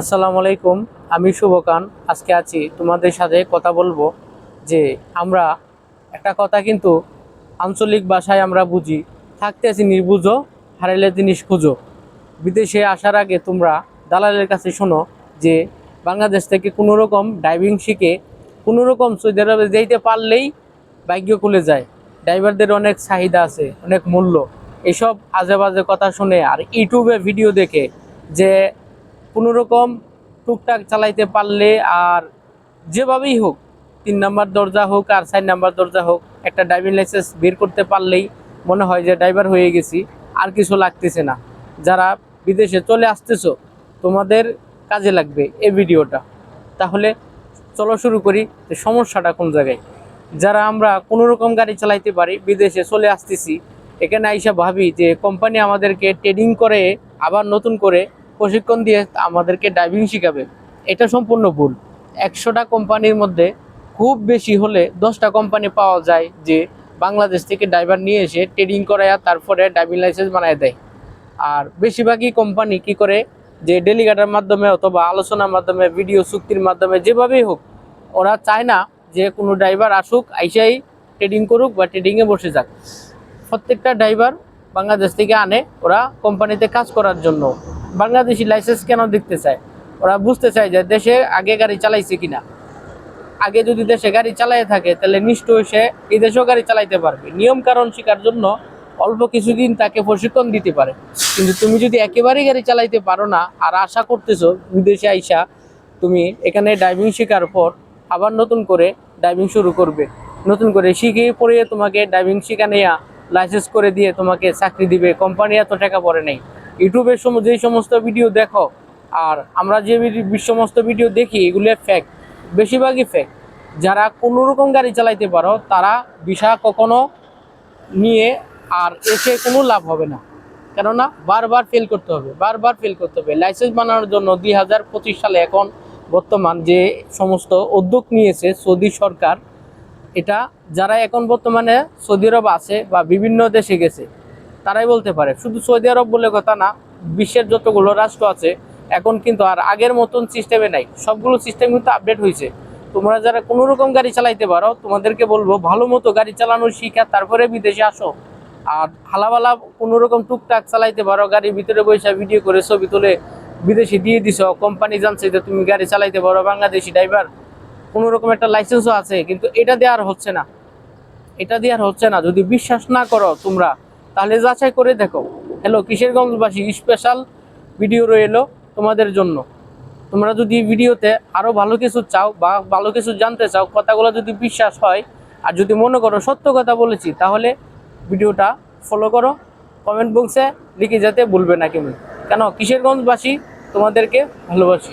আসসালামু আলাইকুম, আমি শুভকান। আজকে আছি তোমাদের সাথে কথা বলব যে আমরা একটা কথা কিন্তু আঞ্চলিক ভাষায় আমরা বুঝি, থাকতে আছি নির্বুঝো হারাইলে জিনিস খুঁজো। বিদেশে আসার আগে তোমরা দালালের কাছে শোনো যে বাংলাদেশ থেকে কোনো রকম ড্রাইভিং শিখে, কোনো রকম সৌদি আরবে যেতে পারলেই ভাগ্য খুলে যায়। ড্রাইভারদের অনেক চাহিদা আছে, অনেক মূল্য। এসব আজে বাজে কথা শুনে আর ইউটিউবে ভিডিও দেখে যে কোনো রকম টুকটাক চালাইতে পারলে আর যেভাবেই হোক, তিন নাম্বার দরজা হোক আর চার নাম্বার দরজা হোক, একটা ড্রাইভিং লাইসেন্স বের করতে পারলেই মনে হয় যে ড্রাইভার হয়ে গেছি, আর কিছু লাগতেছে না। যারা বিদেশে চলে আসতেছো, তোমাদের কাজে লাগবে এই ভিডিওটা। তাহলে চলো শুরু করি যে সমস্যাটা কোন জায়গায়। যারা আমরা কোনো রকম গাড়ি চালাইতে পারি, বিদেশে চলে আসতেছি, এখানে আইসা ভাবি যে কোম্পানি আমাদেরকে ট্রেডিং করে, আবার নতুন করে প্রশিক্ষণ দিয়ে আমাদেরকে ড্রাইভিং শেখাবে। এটা সম্পূর্ণ ভুল। একশোটা কোম্পানির মধ্যে খুব বেশি হলে দশটা কোম্পানি পাওয়া যায় যে বাংলাদেশ থেকে ড্রাইভার নিয়ে এসে ট্রেডিং করায় তারপরে ড্রাইভিং লাইসেন্স বানায় দেয়। আর বেশিরভাগই কোম্পানি কি করে? যে ডেলিগেটার মাধ্যমে অথবা আলোচনার মাধ্যমে ভিডিও চুক্তির মাধ্যমে, যেভাবেই হোক, ওরা চায় না যে কোনো ড্রাইভার আসুক, আইসাই ট্রেডিং করুক বা ট্রেডিংয়ে বসে যাক। প্রত্যেকটা ড্রাইভার বাংলাদেশ থেকে আনে ওরা কোম্পানিতে কাজ করার জন্য। বাংলাদেশি লাইসেন্স কেন দেখতে চায়? ওরা বুঝতে চায় যে দেশে আগে গাড়ি চালাইছে কিনা। আগে যদি দেশে গাড়ি চালাই থাকে, তাহলে নিশ্চয়ই সে এই দেশেও গাড়ি চালাইতে পারবে। নিয়ম কারণ শেখার জন্য অল্প কিছুদিন তাকে প্রশিক্ষণ দিতে পারে। কিন্তু তুমি যদি একেবারেই গাড়ি চালাইতে পারো না, আর আশা করতেছো বিদেশে আইসা তুমি এখানে ড্রাইভিং শেখার পর আবার নতুন করে ড্রাইভিং শুরু করবে। নতুন করে শিখে পড়িয়ে তোমাকে ড্রাইভিং শিখা নেয়া লাইসেন্স করে দিয়ে তোমাকে চাকরি দিবে। কোম্পানি এত টাকা পড়ে নেই। ইউটিউবের সম যেই সমস্ত ভিডিও দেখো, আর আমরা যে সমস্ত ভিডিও দেখি, এগুলো ফ্যাক বেশিরভাগই ফ্যাক যারা কোনো রকম গাড়ি চালাইতে পারো, তারা ভিসা কখনো নিয়ে আর এসে কোনো লাভ হবে না। কেননা, বারবার ফেল করতে হবে, বারবার ফেল করতে হবে। লাইসেন্স বানানোর জন্য দুই হাজার পঁচিশ সালে এখন বর্তমান যে সমস্ত উদ্যোগ নিয়েছে সৌদি সরকার, এটা যারা এখন বর্তমানে সৌদি আরব আছে বা বিভিন্ন দেশে গেছে তারাই বলতে পারে। শুধু সৌদি আরব বলে কথা না, বিশ্বের যতগুলো রাষ্ট্র আছে, এখন কিন্তু আর আগের মতন সিস্টেমে নাই। সবগুলো সিস্টেম কিন্তু আপডেট হয়েছে তোমরা যারা কোনো রকম গাড়ি চালাইতে পারো, তোমাদেরকে বলব, ভালো মতো গাড়ি চালানো শিখা, তারপরে বিদেশে আসো। আর হালাবালা কোনো রকম টুকটাক চালাইতে পারো, গাড়ির ভিতরে বসে ভিডিও করে ছবি তুলে বিদেশে দিয়ে দিছো। কোম্পানি জানছে যে তুমি গাড়ি চালাইতে পারো, বাংলাদেশি ড্রাইভার কোনো রকম একটা লাইসেন্সও আছে, কিন্তু এটা দিয়ে আর হচ্ছে না। এটা দিয়ে আর হচ্ছে না। যদি বিশ্বাস না করো তোমরা তাহলে যাচাই করে দেখো। হ্যালো, কিশোরগঞ্জবাসী স্পেশাল ভিডিও রইল তোমাদের জন্য। তোমরা যদি ভিডিওতে আরও ভালো কিছু চাও বা ভালো কিছু জানতে চাও, কথাগুলো যদি বিশ্বাস হয় আর যদি মনে করো সত্য কথা বলেছি, তাহলে ভিডিওটা ফলো করো। কমেন্ট বক্সে লিখে যেতে ভুলবে না কেমন কেন? কিশোরগঞ্জবাসী তোমাদেরকে ভালোবাসি।